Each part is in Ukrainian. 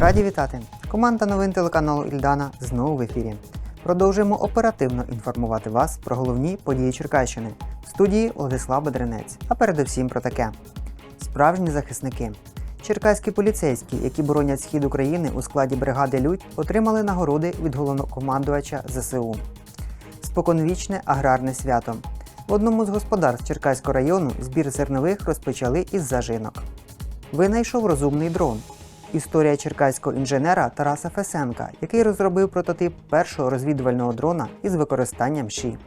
Раді вітати! Команда новин телеканалу Ільдана знову в ефірі. Продовжуємо оперативно інформувати вас про головні події Черкащини. В студії Владислав Бедренець. А передусім про таке: справжні захисники. Черкаські поліцейські, які боронять схід України у складі бригади Людь, отримали нагороди від головнокомандувача ЗСУ. Споконвічне аграрне свято. В одному з господарств Черкаського району збір зернових розпочали із зажинок. Винайшов розумний дрон. Історія черкаського інженера Тараса Фесенка, який розробив прототип першого розвідувального дрона із використанням ШІ.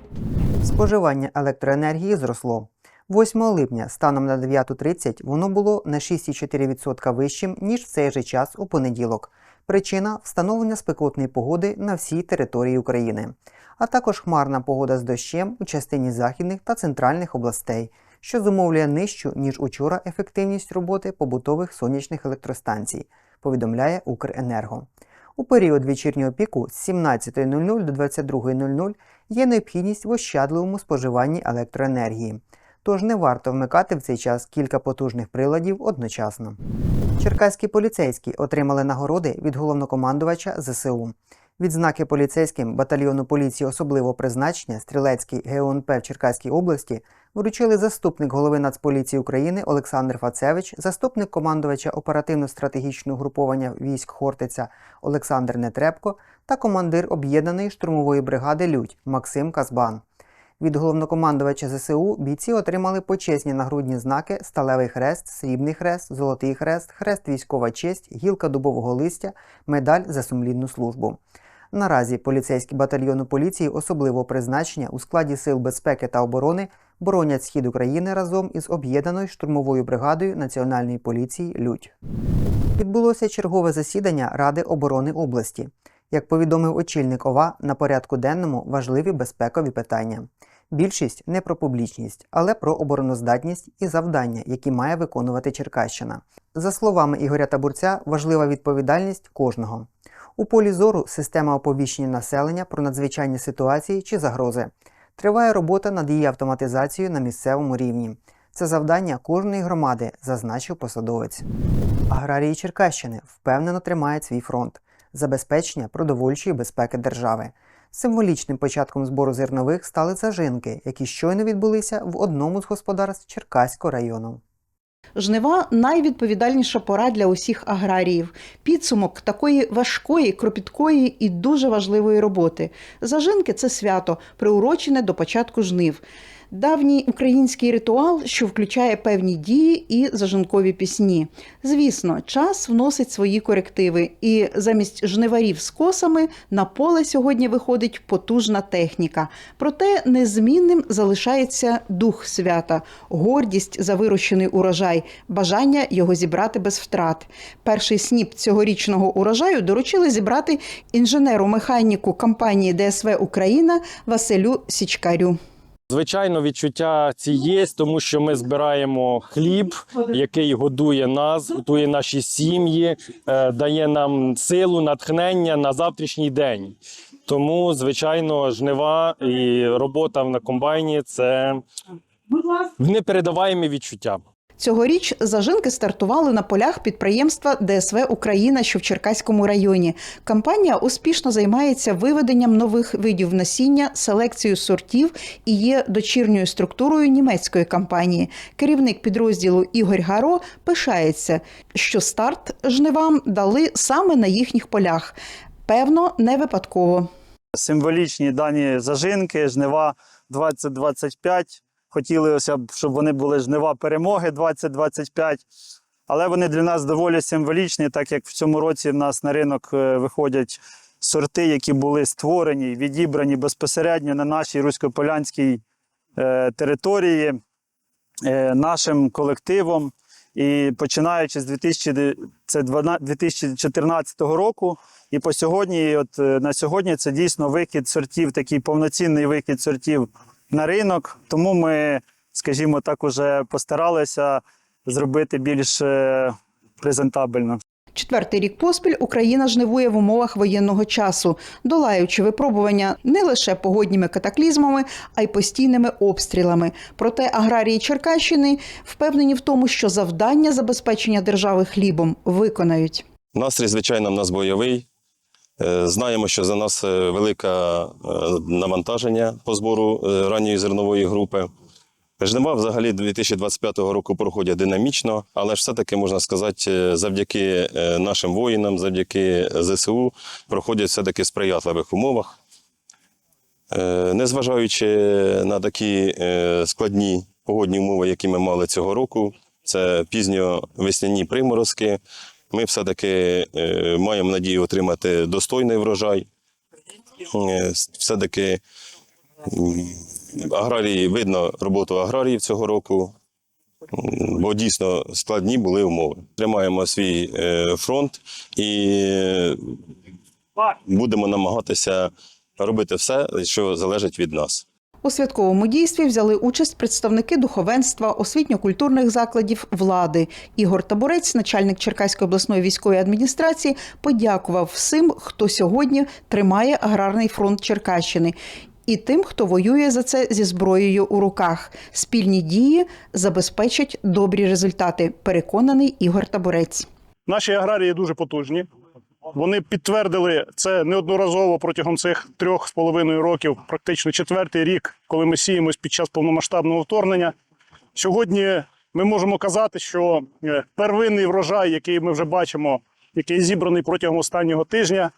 Споживання електроенергії зросло. 8 липня станом на 9.30 воно було на 6,4% вищим, ніж в цей же час у понеділок. Причина встановлення спекотної погоди на всій території України, а також хмарна погода з дощем у частині західних та центральних областей, що зумовлює нижчу, ніж учора, ефективність роботи побутових сонячних електростанцій, повідомляє Укренерго. У період вечірнього піку з 17.00 до 22.00 є необхідність в ощадливому споживанні електроенергії. Тож не варто вмикати в цей час кілька потужних приладів одночасно. Черкаські поліцейські отримали нагороди від головнокомандувача ЗСУ. Відзнаки поліцейським батальйону поліції особливого призначення Стрілецький ГУНП в Черкаській області вручили заступник голови Нацполіції України Олександр Фацевич, заступник командувача оперативно-стратегічного груповання військ Хортиця Олександр Нетребко та командир об'єднаної штурмової бригади Людь Максим Казбан. Від головнокомандувача ЗСУ бійці отримали почесні нагрудні знаки Сталевий хрест, Срібний хрест, Золотий хрест, Хрест військова честь, гілка дубового листя, медаль за сумлінну службу. Наразі поліцейські батальйони поліції особливого призначення у складі сил безпеки та оборони боронять схід України разом із об'єднаною штурмовою бригадою Національної поліції Людь. Відбулося чергове засідання Ради оборони області. Як повідомив очільник ОВА, на порядку денному важливі безпекові питання. Більшість не про публічність, але про обороноздатність і завдання, які має виконувати Черкащина. За словами Ігоря Табурця, важлива відповідальність кожного. У полі зору система оповіщення населення про надзвичайні ситуації чи загрози. Триває робота над її автоматизацією на місцевому рівні. Це завдання кожної громади, зазначив посадовець. Аграрії Черкащини впевнено тримають свій фронт забезпечення продовольчої безпеки держави. Символічним початком збору зернових стали зажинки, які щойно відбулися в одному з господарств Черкаського району. Жнива найвідповідальніша пора для усіх аграріїв. Підсумок такої важкої, кропіткої і дуже важливої роботи. Зажинки це свято, приурочене до початку жнив. Давній український ритуал, що включає певні дії і зажинкові пісні. Звісно, час вносить свої корективи, і замість жниварів з косами на поле сьогодні виходить потужна техніка. Проте незмінним залишається дух свята, гордість за вирощений урожай, бажання його зібрати без втрат. Перший сніп цьогорічного урожаю доручили зібрати інженеру-механіку компанії ДСВ Україна Василю Січкарю. Звичайно, відчуття ці є, тому що ми збираємо хліб, який годує нас, готує наші сім'ї, е, дає нам силу, натхнення на завтрашній день. Тому, звичайно, жнива і робота на комбайні це непередаваємі відчуття. Цьогоріч зажинки стартували на полях підприємства ДСВ Україна, що в Черкаському районі. Компанія успішно займається виведенням нових видів насіння, селекцією сортів і є дочірньою структурою німецької компанії. Керівник підрозділу Ігор Гаро пишається, що старт жнивам дали саме на їхніх полях. Певно, не випадково. символічні дані зажинки, жнива 2025. Хотілося б, щоб вони були жнива перемоги 2025. Але вони для нас доволі символічні, так як в цьому році в нас на ринок е, виходять сорти, які були створені, відібрані безпосередньо на нашій руськополянській е, території е, нашим колективом. І починаючи з 2000, це 2014 року, і по сьогодні, от на сьогодні, це дійсно вихід сортів, такий повноцінний вихід сортів на ринок. Тому ми, скажімо так, уже постаралися зробити більш е, презентабельно. Четвертий рік поспіль Україна жнивує в умовах воєнного часу, долаючи випробування не лише погодніми катаклізмами, а й постійними обстрілами. Проте аграрії Черкащини впевнені в тому, що завдання забезпечення держави хлібом виконають. Настрій, звичайно, в нас бойовий. Е, Знаємо, що за нас е, велике навантаження по збору е, ранньої зернової групи. Жнива взагалі 2025 року проходять динамічно, але ж все-таки можна сказати, завдяки нашим воїнам, завдяки ЗСУ проходять все-таки в сприятливих умовах. Незважаючи на такі складні погодні умови, які ми мали цього року, це пізньовесняні приморозки. Ми все-таки е, маємо надію отримати достойний врожай. Е, Все-таки аграрії, видно роботу аграріїв цього року, бо дійсно складні були умови. Тримаємо свій е, фронт і будемо намагатися робити все, що залежить від нас. У святковому дійстві взяли участь представники духовенства, освітньо-культурних закладів влади. Ігор Табурець, начальник Черкаської обласної військової адміністрації, подякував всім, хто сьогодні тримає аграрний фронт Черкащини. І тим, хто воює за це зі зброєю у руках, спільні дії забезпечать добрі результати. Переконаний Ігор Табурець. Наші аграрії дуже потужні. Вони підтвердили це неодноразово протягом цих трьох з половиною років, практично четвертий рік, коли ми сіємось під час повномасштабного вторгнення. Сьогодні ми можемо казати, що е, первинний врожай, який ми вже бачимо, який зібраний протягом останнього тижня,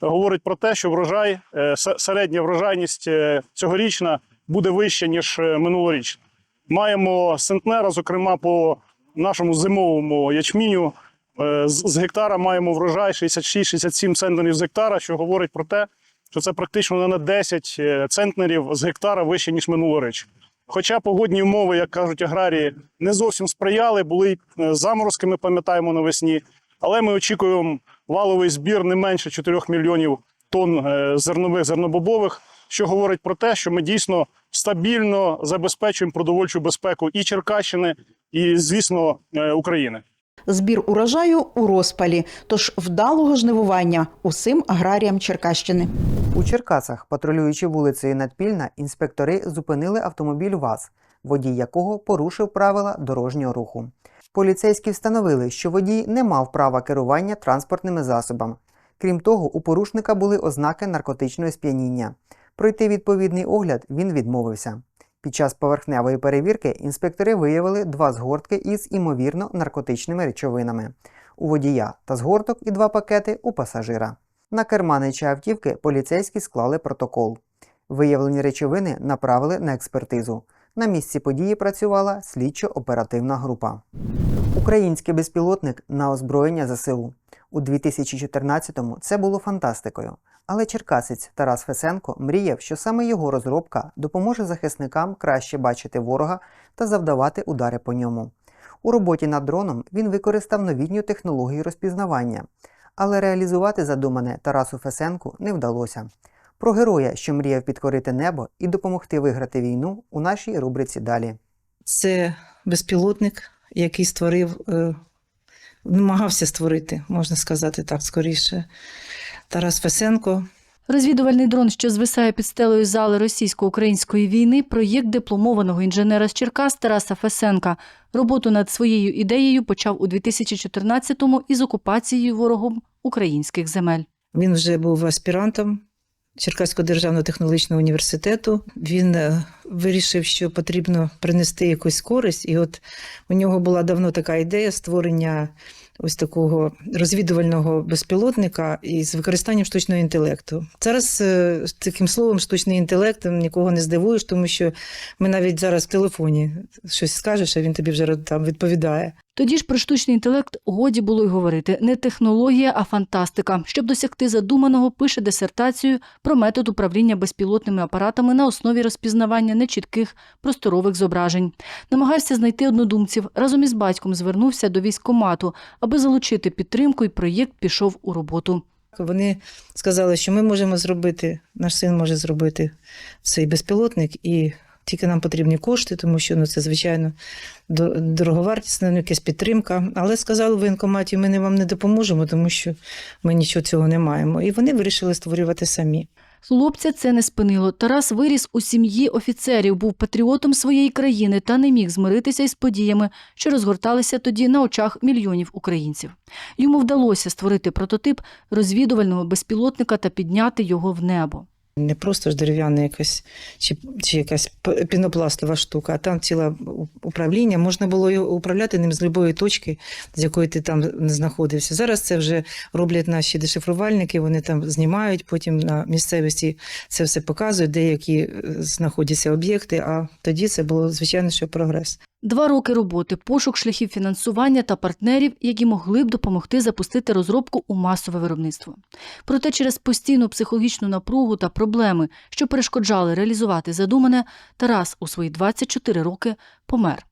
говорить про те, що врожай, е, середня врожайність е, цьогорічна буде вища, ніж минулорічна. Маємо центнера, зокрема, по нашому зимовому ячміню. Е, З гектара маємо врожай 66-67 центнерів з гектара, що говорить про те, що це практично на 10 е, центнерів з гектара вище, ніж минулоріч. Хоча погодні умови, як кажуть аграрії, не зовсім сприяли, були е, заморозки, ми пам'ятаємо навесні. Але ми очікуємо валовий збір не менше 4 мільйонів тонн зернових зернобобових, що говорить про те, що ми дійсно стабільно забезпечуємо продовольчу безпеку і Черкащини, і, звісно, України. Збір урожаю у розпалі, тож вдалого жнивування усім аграріям Черкащини. У Черкасах, патрулюючи вулицею Надпільна, інспектори зупинили автомобіль ВАЗ, водій якого порушив правила дорожнього руху. Поліцейські встановили, що водій не мав права керування транспортними засобами. Крім того, у порушника були ознаки наркотичного сп'яніння. Пройти відповідний огляд він відмовився. Під час поверхневої перевірки інспектори виявили два згортки із імовірно наркотичними речовинами у водія та згорток і два пакети у пасажира. На керманича автівки поліцейські склали протокол. Виявлені речовини направили на експертизу. На місці події працювала слідчо-оперативна група. Український безпілотник на озброєння ЗСУ. У 2014-му це було фантастикою. Але черкасець Тарас Фесенко мріяв, що саме його розробка допоможе захисникам краще бачити ворога та завдавати удари по ньому. У роботі над дроном він використав новітню технологію розпізнавання, але реалізувати задумане Тарасу Фесенку не вдалося. Про героя, що мріяв підкорити небо і допомогти виграти війну, у нашій рубриці далі. Це безпілотник, який створив, е, намагався створити, можна сказати так скоріше. Тарас Фесенко. Розвідувальний дрон, що звисає під стелею зали російсько-української війни, проєкт дипломованого інженера з Черкас Тараса Фесенка. Роботу над своєю ідеєю почав у 2014-му із окупацією ворогом українських земель. Він вже був аспірантом Черкаського державного технологічного університету. Він е, вирішив, що потрібно принести якусь користь, і от у нього була давно така ідея створення ось такого розвідувального безпілотника із використанням штучного інтелекту. Зараз е, таким словом штучний інтелект нікого не здивуєш, тому що ми навіть зараз в телефоні щось скажеш, а він тобі вже там відповідає. Тоді ж про штучний інтелект годі було й говорити не технологія, а фантастика. Щоб досягти задуманого, пише дисертацію про метод управління безпілотними апаратами на основі розпізнавання нечітких просторових зображень. Намагався знайти однодумців. Разом із батьком звернувся до військкомату, аби залучити підтримку, і проєкт пішов у роботу. Вони сказали, що ми можемо зробити, наш син може зробити цей безпілотник, і тільки нам потрібні кошти, тому що ну, це, звичайно, до- дороговартісна, ну, якась підтримка. Але сказали в воєнкоматі, ми не вам не допоможемо, тому що ми нічого цього не маємо. І вони вирішили створювати самі. Хлопця це не спинило. Тарас виріс у сім'ї офіцерів, був патріотом своєї країни та не міг змиритися із подіями, що розгорталися тоді на очах мільйонів українців. Йому вдалося створити прототип розвідувального безпілотника та підняти його в небо. Не просто ж дерев'яна якась чи, чи якась пінопластова штука, а там ціле управління. Можна було його управляти ним з будь-якої точки, з якої ти там не знаходився. Зараз це вже роблять наші дешифрувальники, вони там знімають, потім на місцевості це все показують, деякі е, знаходяться об'єкти. А тоді це було звичайно, що прогрес. Два роки роботи, пошук шляхів фінансування та партнерів, які могли б допомогти запустити розробку у масове виробництво. Проте через постійну психологічну напругу та проблеми, що перешкоджали реалізувати задумане, Тарас у свої 24 роки помер.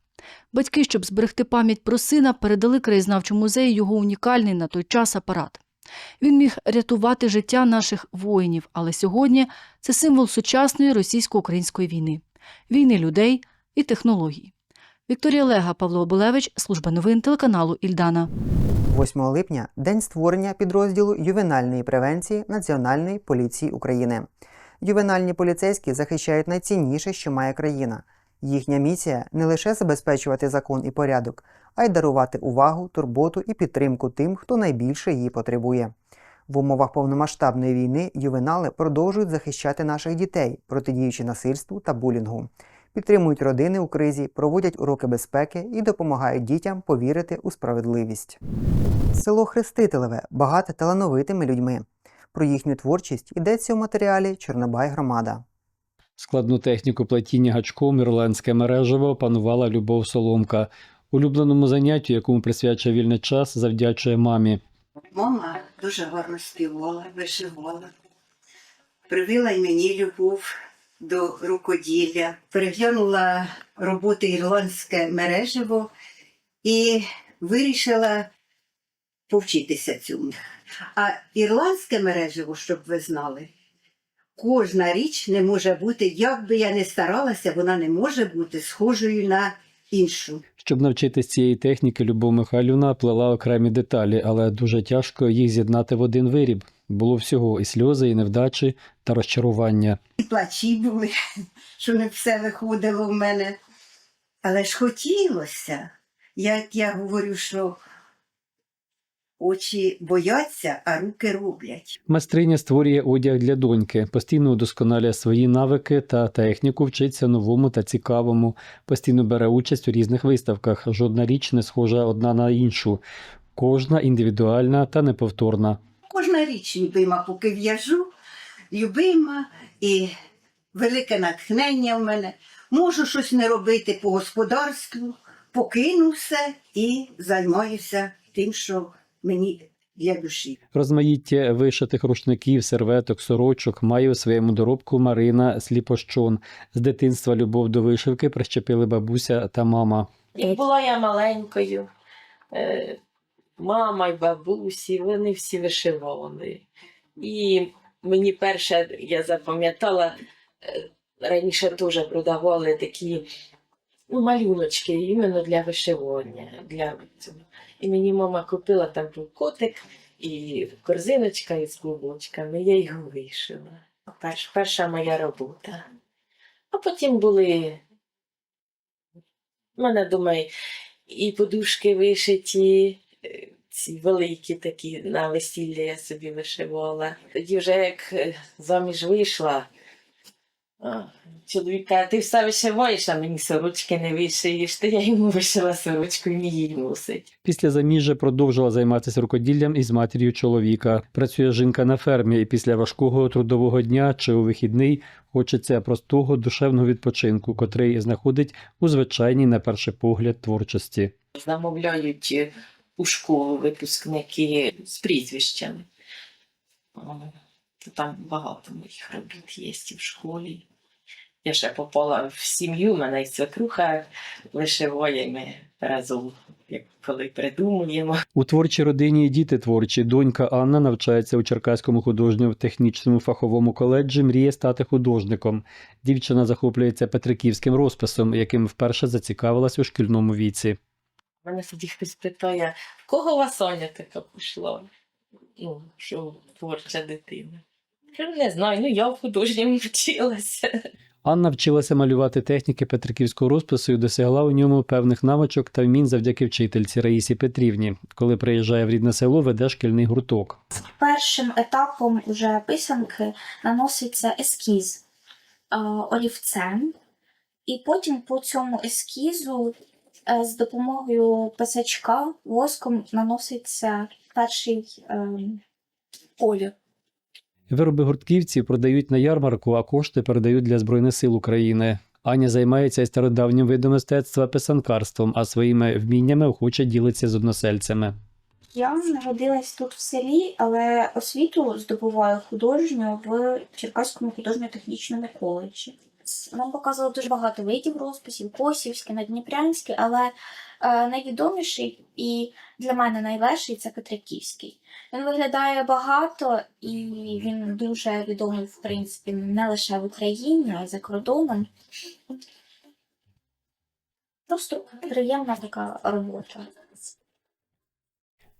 Батьки, щоб зберегти пам'ять про сина, передали краєзнавчому музею його унікальний на той час апарат. Він міг рятувати життя наших воїнів, але сьогодні це символ сучасної російсько-української війни, війни людей і технологій. Вікторія Лега, Павло Оболевич, служба новин телеканалу Ільдана. 8 липня день створення підрозділу ювенальної превенції Національної поліції України. Ювенальні поліцейські захищають найцінніше, що має країна. Їхня місія не лише забезпечувати закон і порядок, а й дарувати увагу, турботу і підтримку тим, хто найбільше її потребує. В умовах повномасштабної війни ювенали продовжують захищати наших дітей, протидіючи насильству та булінгу. Підтримують родини у кризі, проводять уроки безпеки і допомагають дітям повірити у справедливість. Село Хрестителеве багате талановитими людьми. Про їхню творчість йдеться у матеріалі Чорнобай громада. Складну техніку плетіння гачком ірландське мережево опанувала Любов Соломка. Улюбленому заняттю, якому присвячує вільний час, завдячує мамі. Мама дуже гарно співала, вишивала. Привила й мені любов до рукоділля, переглянула роботи ірландське мережево і вирішила повчитися цьому. А ірландське мережево, щоб ви знали, кожна річ не може бути, як би я не старалася, вона не може бути схожою на іншу. Щоб навчитись цієї техніки, Любов Михайлівна плела окремі деталі, але дуже тяжко їх з'єднати в один виріб. Було всього і сльози, і невдачі та розчарування. І плачі були, що не все виходило в мене. Але ж хотілося, як я говорю, що очі бояться, а руки роблять. Майстриня створює одяг для доньки, постійно удосконалює свої навики та техніку, вчиться новому та цікавому, постійно бере участь у різних виставках. Жодна річ не схожа одна на іншу, кожна індивідуальна та неповторна. Кожна річ любима, поки в'яжу, любима і велике натхнення в мене. Можу щось не робити по господарству, покину все і займаюся тим, що мені для душі. Розмаїття вишитих рушників, серветок, сорочок має у своєму доробку Марина Сліпощон. З дитинства любов до вишивки прищепили бабуся та мама. Як була я маленькою, е, мама й бабусі, вони всі вишивали. І мені перше, я запам'ятала, е, раніше теж продавали такі ну, малюночки іменно для вишивання. Для цього. І мені мама купила там був котик і корзиночка із клубочками, я його вишила. Перш, перша моя робота. А потім були у мене думаю, і подушки вишиті, е, ці великі такі на весілля я собі вишивала. Тоді вже як е, заміж вийшла. А, Чоловік каже, ти все вишиваєш, а мені сорочки не вишиєш. То я йому вишила сорочку і мені її носить. Після заміжжя продовжила займатися рукоділлям із матір'ю чоловіка. Працює жінка на фермі, і після важкого трудового дня чи у вихідний хочеться простого душевного відпочинку, котрий знаходить у звичайній, на перший погляд, творчості. Замовляють е, у школу випускники з прізвищами. Там багато моїх робіт є і в школі. Я ще попала в сім'ю, мене і свекруха вишиває, ми разом, як коли придумуємо. У творчій родині і діти творчі. Донька Анна навчається у Черкаському художньо-технічному фаховому коледжі, мріє стати художником. Дівчина захоплюється петриківським розписом, яким вперше зацікавилась у шкільному віці. Мене тоді хтось питає, в кого у вас Соня така пішла? Ну, що творча дитина. Не знаю, ну я в художньому вчилася. Анна вчилася малювати техніки петриківського розпису і досягла у ньому певних навичок та вмінь завдяки вчительці Раїсі Петрівні. Коли приїжджає в рідне село, веде шкільний гурток. Першим етапом уже писанки наноситься ескіз е, олівцем, і потім по цьому ескізу е, з допомогою писачка воском наноситься перший колір. Вироби гуртківці продають на ярмарку, а кошти передають для Збройних сил України. Аня займається стародавнім видом мистецтва писанкарством, а своїми вміннями охоче ділиться з односельцями. Я народилась тут в селі, але освіту здобуваю художню в Черкаському художньо-технічному коледжі. Нам показували дуже багато видів розписів, косівський, надніпрянський, але найвідоміший і для мене найлегший це Петриківський. Він виглядає багато і він дуже відомий, в принципі, не лише в Україні, а й за кордоном. Просто приємна така робота.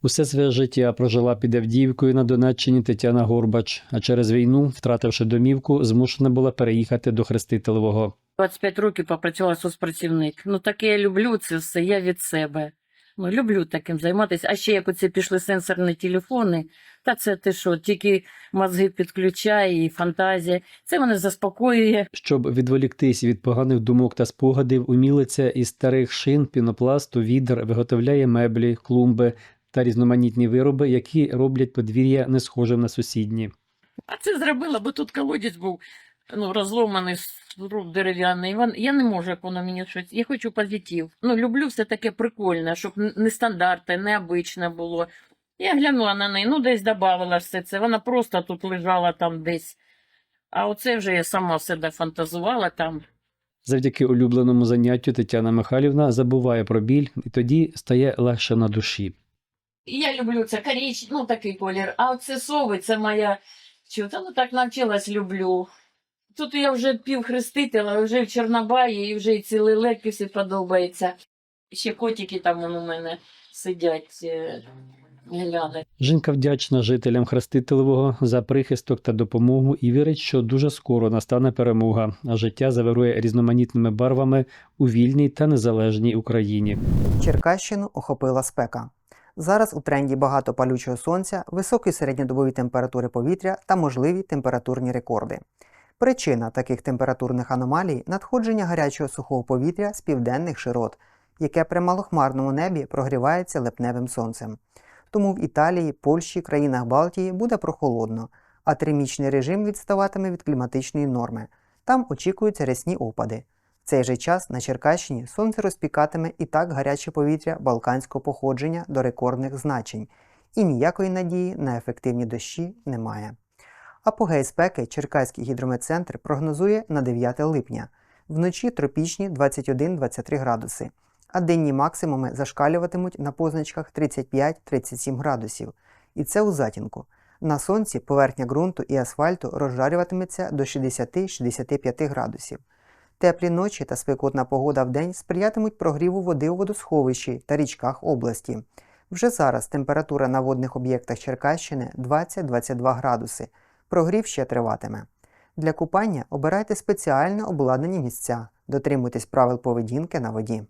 Усе своє життя прожила під Авдіївкою на Донеччині Тетяна Горбач, а через війну, втративши домівку, змушена була переїхати до Хрестителевого. 25 років попрацювала соцпрацівник. Ну таке я люблю це все, я від себе. Ну, люблю таким займатися. А ще як оце пішли сенсорні телефони, та це ти що, тільки мозги підключає і фантазія. Це мене заспокоює. Щоб відволіктись від поганих думок та спогадів, умілиця із старих шин, пінопласту, відер виготовляє меблі, клумби та різноманітні вироби, які роблять подвір'я не схожим на сусідні. А це зробила, бо тут колодязь був ну, розломаний руб дерев'яний. Вон- Я не можу, як воно мені щось. Я хочу позитив. Ну, люблю все таке прикольне, щоб н- нестандартне, необичне було. Я глянула на неї, ну десь додавала все це. Вона просто тут лежала там десь. А оце вже я сама себе фантазувала там. Завдяки улюбленому заняттю Тетяна Михайлівна забуває про біль і тоді стає легше на душі. Я люблю це коріч, ну такий колір. А оце сови, це моя чута, ну так навчилась, люблю. Тут я вже півхрестителя, вже в Чорнобаї, і вже і ці лелеки всі подобається. Ще котики там у мене сидять, е, глянуть. Жінка вдячна жителям Хрестителевого за прихисток та допомогу і вірить, що дуже скоро настане перемога, а життя завирує різноманітними барвами у вільній та незалежній Україні. Черкащину охопила спека. Зараз у тренді багато палючого сонця, високі середньодобові температури повітря та можливі температурні рекорди. Причина таких температурних аномалій надходження гарячого сухого повітря з південних широт, яке при малохмарному небі прогрівається липневим сонцем. Тому в Італії, Польщі, країнах Балтії буде прохолодно, а тримічний режим відставатиме від кліматичної норми. Там очікуються рясні опади. Цей же час на Черкащині сонце розпікатиме і так гаряче повітря балканського походження до рекордних значень, і ніякої надії на ефективні дощі немає. Апогей спеки Черкаський гідрометцентр прогнозує на 9 липня. Вночі тропічні 21-23 градуси, а денні максимуми зашкалюватимуть на позначках 35-37 градусів. І це у затінку. На сонці поверхня ґрунту і асфальту розжарюватиметься до 60-65 градусів. Теплі ночі та спекотна погода в день сприятимуть прогріву води у водосховищі та річках області. Вже зараз температура на водних об'єктах Черкащини 20-22 градуси. Прогрів ще триватиме. Для купання обирайте спеціально обладнані місця, дотримуйтесь правил поведінки на воді.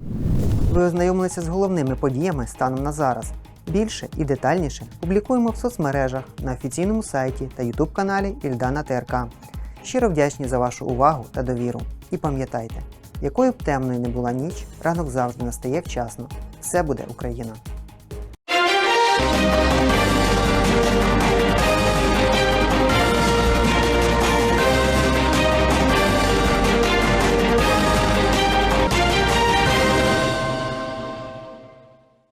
Ви ознайомилися з головними подіями станом на зараз. Більше і детальніше публікуємо в соцмережах на офіційному сайті та ютуб каналі Ільдана ТРК. Щиро вдячні за вашу увагу та довіру. І пам'ятайте, якою б темною не була ніч, ранок завжди настає вчасно. Все буде Україна!